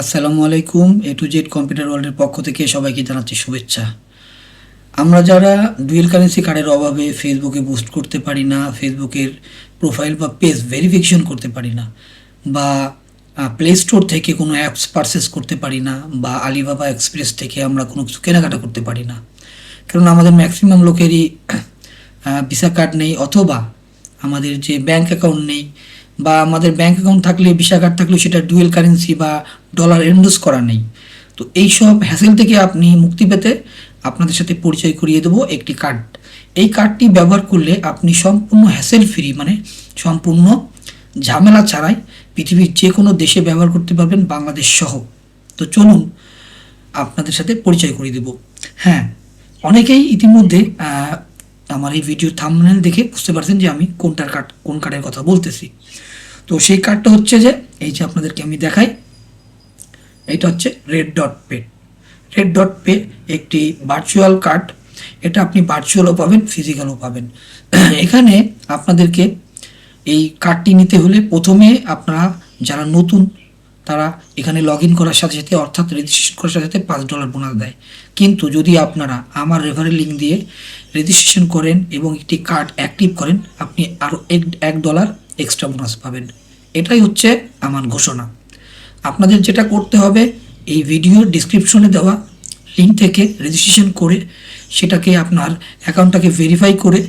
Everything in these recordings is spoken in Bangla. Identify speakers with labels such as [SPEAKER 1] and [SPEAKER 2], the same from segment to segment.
[SPEAKER 1] আসসালামু আলাইকুম এ টু জেড কম্পিউটার ওয়ার্ল্ডের পক্ষ থেকে সবাইকে জানাচ্ছি শুভেচ্ছা। আমরা যারা ডুয়েল কারেন্সি কার্ডের অভাবে ফেসবুকে বুস্ট করতে পারি না ফেসবুকের প্রোফাইল বা পেজ ভেরিফিকেশন করতে পারি না, বা প্লে স্টোর থেকে কোনো অ্যাপস পারচেস করতে পারি না, বা আলিবাবা এক্সপ্রেস থেকে আমরা কোনো কিছু কেনাকাটা করতে পারি না, কারণ আমাদের ম্যাক্সিমাম লোকেরই ভিসা কার্ড নেই অথবা আমাদের যে ব্যাংক অ্যাকাউন্ট নেই বা আমাদের ব্যাংক অ্যাকাউন্ট থাকলে ভিসা কার্ড থাকলে সেটা ডুয়েল কারেন্সি বা ডলার এন্ডোজ করা নেই। তো এই সব হ্যাসেল থেকে আপনি মুক্তি পেতে আপনাদের সাথে পরিচয় করিয়ে দেবো একটি কার্ড এই কার্ডটি ব্যবহার করলে আপনি সম্পূর্ণ হ্যাসেল ফ্রি মানে সম্পূর্ণ ঝামেলা ছাড়াই পৃথিবীর যে কোনো দেশে ব্যবহার করতে পারবেন বাংলাদেশ সহ। তো চলুন আপনাদের সাথে পরিচয় করিয়ে দেব। হ্যাঁ অনেকেই ইতিমধ্যে আমার এই ভিডিও থাম্বনেল দেখে বুঝতে পারছেন যে আমি কোনটার কার্ড কোন কার্ডের কথা বলতেছি। তো সেই কার্ডটা হচ্ছে যে, এই যে আপনাদেরকে আমি দেখাই এটা হচ্ছে red dot pay red dot pay একটি ভার্চুয়াল কার্ড এটা আপনি ভার্চুয়ালও পাবেন ফিজিক্যালও পাবেন। এখানে আপনাদেরকে এই কার্ডটি নিতে হলে প্রথমে আপনারা যারা নতুন, তারা এখানে লগ ইন করার সাথে সাথে, অর্থাৎ রেজিস্ট্রেশন করার সাথে সাথে পাঁচ ডলার বোনাস দেয়। কিন্তু যদি আপনারা আমার রেফারেল লিঙ্ক দিয়ে রেজিস্ট্রেশন করেন এবং একটি কার্ড অ্যাক্টিভ করেন, আপনি আরও এক এক ডলার এক্সট্রা বোনাস পাবেন। এটাই হচ্ছে আমার ঘোষণা। আপনাদের যেটা করতে হবে, এই ভিডিওর ডিসক্রিপশনে দেওয়া লিঙ্ক থেকে রেজিস্ট্রেশন করে সেটাকে আপনার অ্যাকাউন্টটাকে ভেরিফাই করে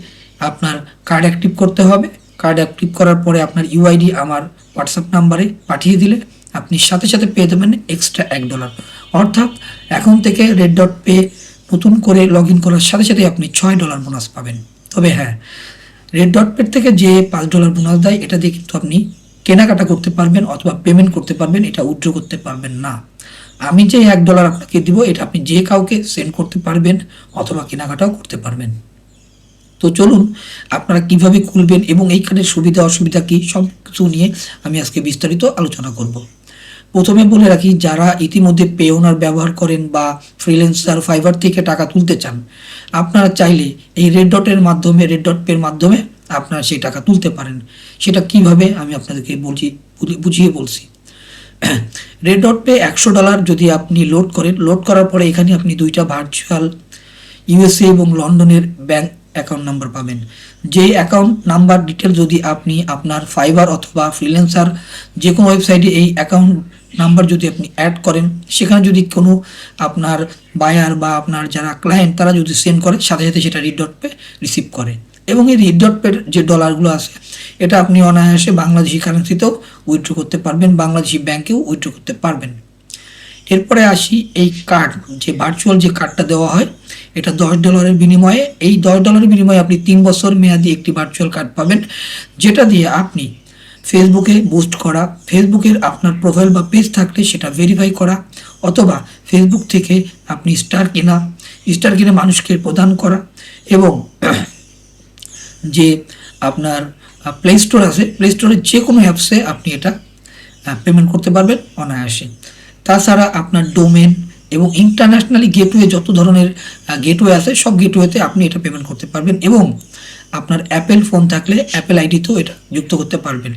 [SPEAKER 1] আপনার কার্ড অ্যাক্টিভ করতে হবে। কার্ড অ্যাক্টিভ করার পরে আপনার ইউআইডি আমার হোয়াটসঅ্যাপ নাম্বারে পাঠিয়ে দিলে আপনি সাথে সাথে পেয়ে দেবেন এক্সট্রা এক ডলার অর্থাৎ এখন থেকে রেড ডট পে নতুন করে লগ ইন করার সাথে সাথে আপনি ছয় ডলার বোনাস পাবেন। তবে হ্যাঁ রেড ডট পের থেকে যে পাঁচ ডলার বোনাস দেয়, এটা দিয়ে কিন্তু আপনি কেনাকাটা করতে পারবেন অথবা পেমেন্ট করতে পারবেন, এটা উইথড্র করতে পারবেন না। আমি যে এক ডলার আপনাকে দিব, এটা আপনি যে কাউকে সেন্ড করতে পারবেন অথবা কেনাকাটাও করতে পারবেন। তো চলুন, আপনারা কীভাবে খুলবেন এবং এই কার্ডের সুবিধা অসুবিধা কি সব কিছু নিয়ে আমি আজকে বিস্তারিত আলোচনা করব। প্রথমে বলে রাখি, যারা ইতিমধ্যে পেওনার ব্যবহার করেন বা ফ্রিল্যান্সার ফাইবার থেকে টাকা তুলতে চান, আপনারা চাইলে এই রেড ডটের মাধ্যমে রেড ডট পের মাধ্যমে আপনারা সেই টাকা তুলতে পারেন। সেটা কীভাবে, আমি আপনাদেরকে বলছি, বুঝিয়ে বলছি। রেড ডট পে একশো ডলার যদি আপনি লোড করেন লোড করার পরে এখানে আপনি দুইটা ভার্চুয়াল ইউএসএ এবং লন্ডনের ব্যাংক অ্যাকাউন্ট নাম্বার পাবেন। যে অ্যাকাউন্ট নাম্বার ডিটেল যদি আপনি আপনার ফাইবার অথবা ফ্রিল্যান্সার যে কোনো ওয়েবসাইটে এই অ্যাকাউন্ট নাম্বার যদি আপনি অ্যাড করেন, সেখানে যদি কোনো আপনার বায়ার বা আপনার যারা ক্লায়েন্ট তারা যদি সেন্ড করে, সাথে সাথে সেটা রিড ডট পে রিসিভ করে। এবং এই রিড ডট পের যে ডলারগুলো আছে, এটা আপনি অনায়াসে বাংলাদেশি কারেন্সিতেও উইথড্র করতে পারবেন, বাংলাদেশি ব্যাংকেও উইথড্র করতে পারবেন। এরপরে আসি এই কার্ড যে ভার্চুয়াল যে কার্ডটা দেওয়া হয়, এটা দশ ডলারের বিনিময়ে, এই দশ ডলারের বিনিময়ে আপনি তিন বছর মেয়াদি একটি ভার্চুয়াল কার্ড পাবেন, যেটা দিয়ে আপনি ফেসবুকে বুস্ট করা, ফেসবুকের আপনার প্রোফাইল বা পেজ থাকলে সেটা ভেরিফাই করা, অথবা ফেসবুক থেকে আপনি স্টার কেনা স্টার কিনে মানুষকে প্রদান করা এবং যে আপনার প্লে স্টোর আছে প্লে স্টোরের যে কোনো অ্যাপসে আপনি এটা পেমেন্ট করতে পারবেন অনায়াসে। তাছাড়া আপনার ডোমেন এবং ইন্টারন্যাশনালি গেটওয়ে যত ধরনের গেটওয়ে আছে, সব গেটওয়েতে আপনি এটা পেমেন্ট করতে পারবেন এবং আপনার অ্যাপেল ফোন থাকলে অ্যাপেল আইডিতেও এটা যুক্ত করতে পারবেন।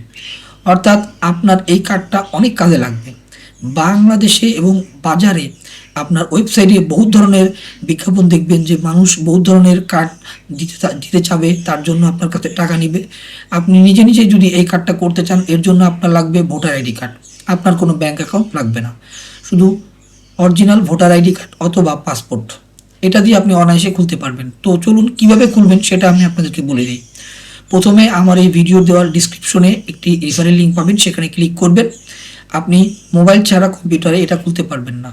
[SPEAKER 1] অর্থাৎ আপনার এই কার্ডটা অনেক কাজে লাগবে। বাংলাদেশে এবং বাজারে আপনার ওয়েবসাইটে বহুত ধরনের বিজ্ঞাপন দেখবেন যে মানুষ বহুত ধরনের কার্ড দিতে দিতে চাবে, তার জন্য আপনার কাছে টাকা নিবে। আপনি নিজে নিজে যদি এই কার্ডটা করতে চান, এর জন্য আপনার লাগবে ভোটার আইডি কার্ড আপনার কোনো ব্যাংক অ্যাকাউন্ট লাগবে না। শুধু অরিজিনাল ভোটার আইডি কার্ড অথবা পাসপোর্ট এটা দিয়ে আপনি অনায়াসে খুলতে পারবেন। তো চলুন কীভাবে খুলবেন সেটা আমি আপনাদেরকে বলে দিই। প্রথমে আমার এই ভিডিও দেওয়ার ডিসক্রিপশনে একটি রেফারেল লিঙ্ক পাবেন, সেখানে ক্লিক করবেন। আপনি মোবাইল ছাড়া কম্পিউটারে এটা খুলতে পারবেন না।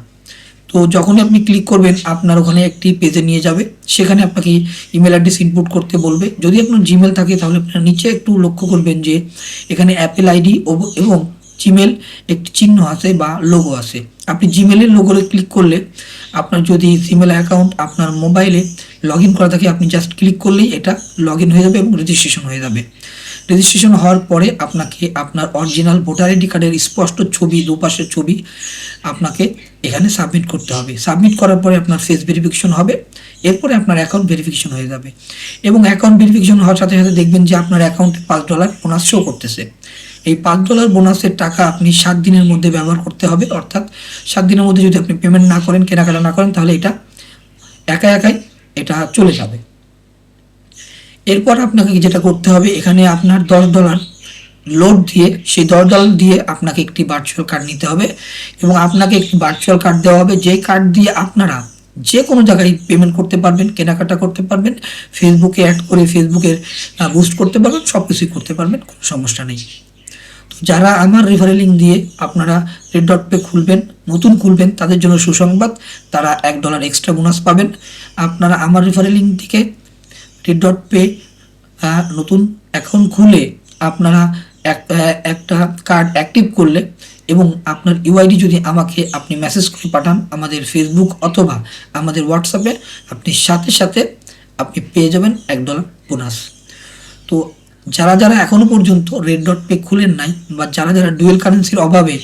[SPEAKER 1] তো যখনই আপনি ক্লিক করবেন, আপনার ওখানে একটি পেজে নিয়ে যাবে। সেখানে আপনাকে ইমেল অ্যাড্রেস ইনপুট করতে বলবে। যদি আপনার জিমেল থাকে, তাহলে আপনার নিচে একটু লক্ষ্য করবেন যে এখানে অ্যাপেল আইডি এবং জিমেল একটি চিহ্ন আছে বা লোগো আছে। আপনি জিমেলের লোগোতে ক্লিক করলে আপনার যদি জিমেল অ্যাকাউন্ট আপনার মোবাইলে লগ ইন করা থাকে, আপনি জাস্ট ক্লিক করলেই এটা লগ ইন হয়ে যাবে এবং রেজিস্ট্রেশন হয়ে যাবে। রেজিস্ট্রেশন হওয়ার পরে আপনাকে আপনার অরিজিনাল ভোটার আইডি কার্ডের স্পষ্ট ছবি, দুপাশের ছবি আপনাকে এখানে সাবমিট করতে হবে। সাবমিট করার পরে আপনার ফেস ভেরিফিকেশন হবে, এরপরে আপনার অ্যাকাউন্ট ভেরিফিকেশন হয়ে যাবে। এবং অ্যাকাউন্ট ভেরিফিকেশন হওয়ার সাথে সাথে দেখবেন যে আপনার অ্যাকাউন্টে পাঁচ ডলার বোনাস শো করতেছে। এই পাঁচ ডলার বোনাসের টাকা আপনি সাত দিনের মধ্যে ব্যবহার করতে হবে, অর্থাৎ সাত দিনের মধ্যে যদি আপনি পেমেন্ট না করেন, কেনাকাটা না করেন, তাহলে এটা একা একাই এটা চলে যাবে। এরপর আপনাকে যেটা করতে হবে, এখানে আপনার দশ ডলার লোড দিয়ে, সেই দশ ডলার দিয়ে আপনাকে একটি ভার্চুয়াল কার্ড নিতে হবে এবং আপনাকে একটি ভার্চুয়াল কার্ড দেওয়া হবে যে কার্ড দিয়ে আপনারা যে কোনো জায়গায় পেমেন্ট করতে পারবেন, কেনাকাটা করতে পারবেন ফেসবুকে অ্যাড করে ফেসবুকের বুস্ট করতে পারবেন সব কিছুই করতে পারবেন, কোনো সমস্যা নেই। যারা আমার রেফারেলিং দিয়ে আপনারা রেড ডট পে খুলবেন, নতুন খুলবেন, তাদের জন্য সুসংবাদ, তারা এক ডলার এক্সট্রা বোনাস পাবেন। আপনারা আমার রেফারেলিং থেকে রেড ডট পে নতুন অ্যাকাউন্ট খুলে আপনারা এক- একটা কার্ড অ্যাক্টিভ করলে এবং আপনার ইউআইডি যদি আমাকে আপনি মেসেজ করে পাঠান আমাদের ফেসবুক অথবা আমাদের হোয়াটসঅ্যাপে আপনি সাথে সাথে আপনি পেয়ে যাবেন এক ডলার বোনাস তো যারা যারা এখনও পর্যন্ত রেড ডট পে খুলেন নাই বা যারা যারা ডুয়েল কারেন্সির অভাবে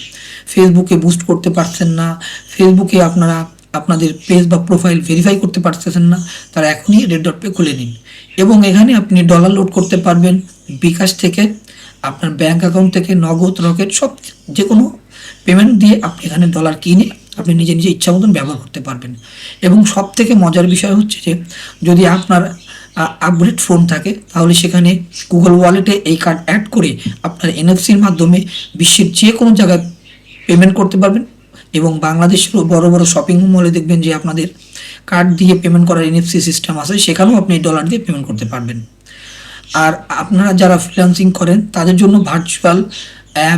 [SPEAKER 1] ফেসবুকে বুস্ট করতে পারছেন না ফেসবুকে আপনারা আপনাদের পেজ বা প্রোফাইল ভেরিফাই করতে পারতেছেন না, তারা এখনই রেড ডট পে খুলে নিন। এবং এখানে আপনি ডলার লোড করতে পারবেন, বিকাশ থেকে, আপনার ব্যাংক অ্যাকাউন্ট থেকে, নগদ, রকেট, সব যে কোনো পেমেন্ট দিয়ে আপনি এখানে ডলার কিনে আপনি নিজে নিজে ইচ্ছা মতন ব্যবহার করতে পারবেন। এবং সব থেকে মজার বিষয় হচ্ছে যে, যদি আপনার আপগ্রেড ফোন থাকে, তাহলে সেখানে গুগল ওয়ালেটে এই কার্ড অ্যাড করে আপনার এনএফসির মাধ্যমে বিশ্বের যে কোনো জায়গায় পেমেন্ট করতে পারবেন এবং বাংলাদেশের বড় বড় শপিং মলে দেখবেন যে আপনাদের কার্ড দিয়ে পেমেন্ট করার এনএফসি সিস্টেম আছে, সেখানেও আপনি ডলার দিয়ে পেমেন্ট করতে পারবেন। আর আপনারা যারা ফ্রিল্যান্সিং করেন, তাদের জন্য ভার্চুয়াল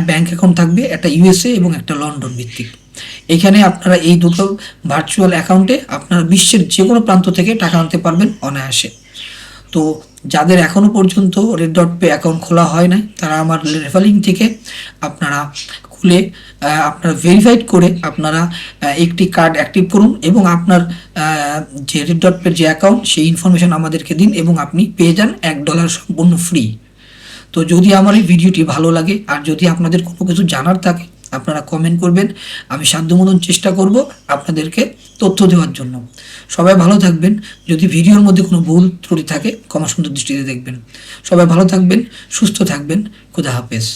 [SPEAKER 1] ব্যাংক অ্যাকাউন্ট থাকবে, একটা ইউএসএ এবং একটা লন্ডন ভিত্তিক। এখানে আপনারা এই দুটো ভার্চুয়াল অ্যাকাউন্টে আপনারা বিশ্বের যে কোনো প্রান্ত থেকে টাকা আনতে পারবেন অনায়াসে। তো যাদের এখনও পর্যন্ত রেড ডট পে অ্যাকাউন্ট খোলা হয় নাই, তারা আমার রেফারিং থেকে আপনারা খুলে আপনারা ভেরিফাইড করে আপনারা একটি কার্ড অ্যাক্টিভ করুন এবং আপনার যে রেড ডট পের যে অ্যাকাউন্ট সেই ইনফরমেশন আমাদেরকে দিন এবং আপনি পেয়ে যান এক ডলার সম্পূর্ণ ফ্রি তো যদি আমার এই ভিডিওটি ভালো লাগে আর যদি আপনাদের কোনো কিছু জানার থাকে আপনারা কমেন্ট করবেন। আমি সাধ্য মতন চেষ্টা করব আপনাদেরকে তথ্য দেওয়ার জন্য। সবাই ভালো থাকবেন। যদি ভিডিওর মধ্যে কোনো ভুল ত্রুটি থাকে, ক্ষমা সুন্দর দৃষ্টিতে দেখবেন। সবাই ভালো থাকবেন, সুস্থ থাকবেন। খুদা হাফেজ।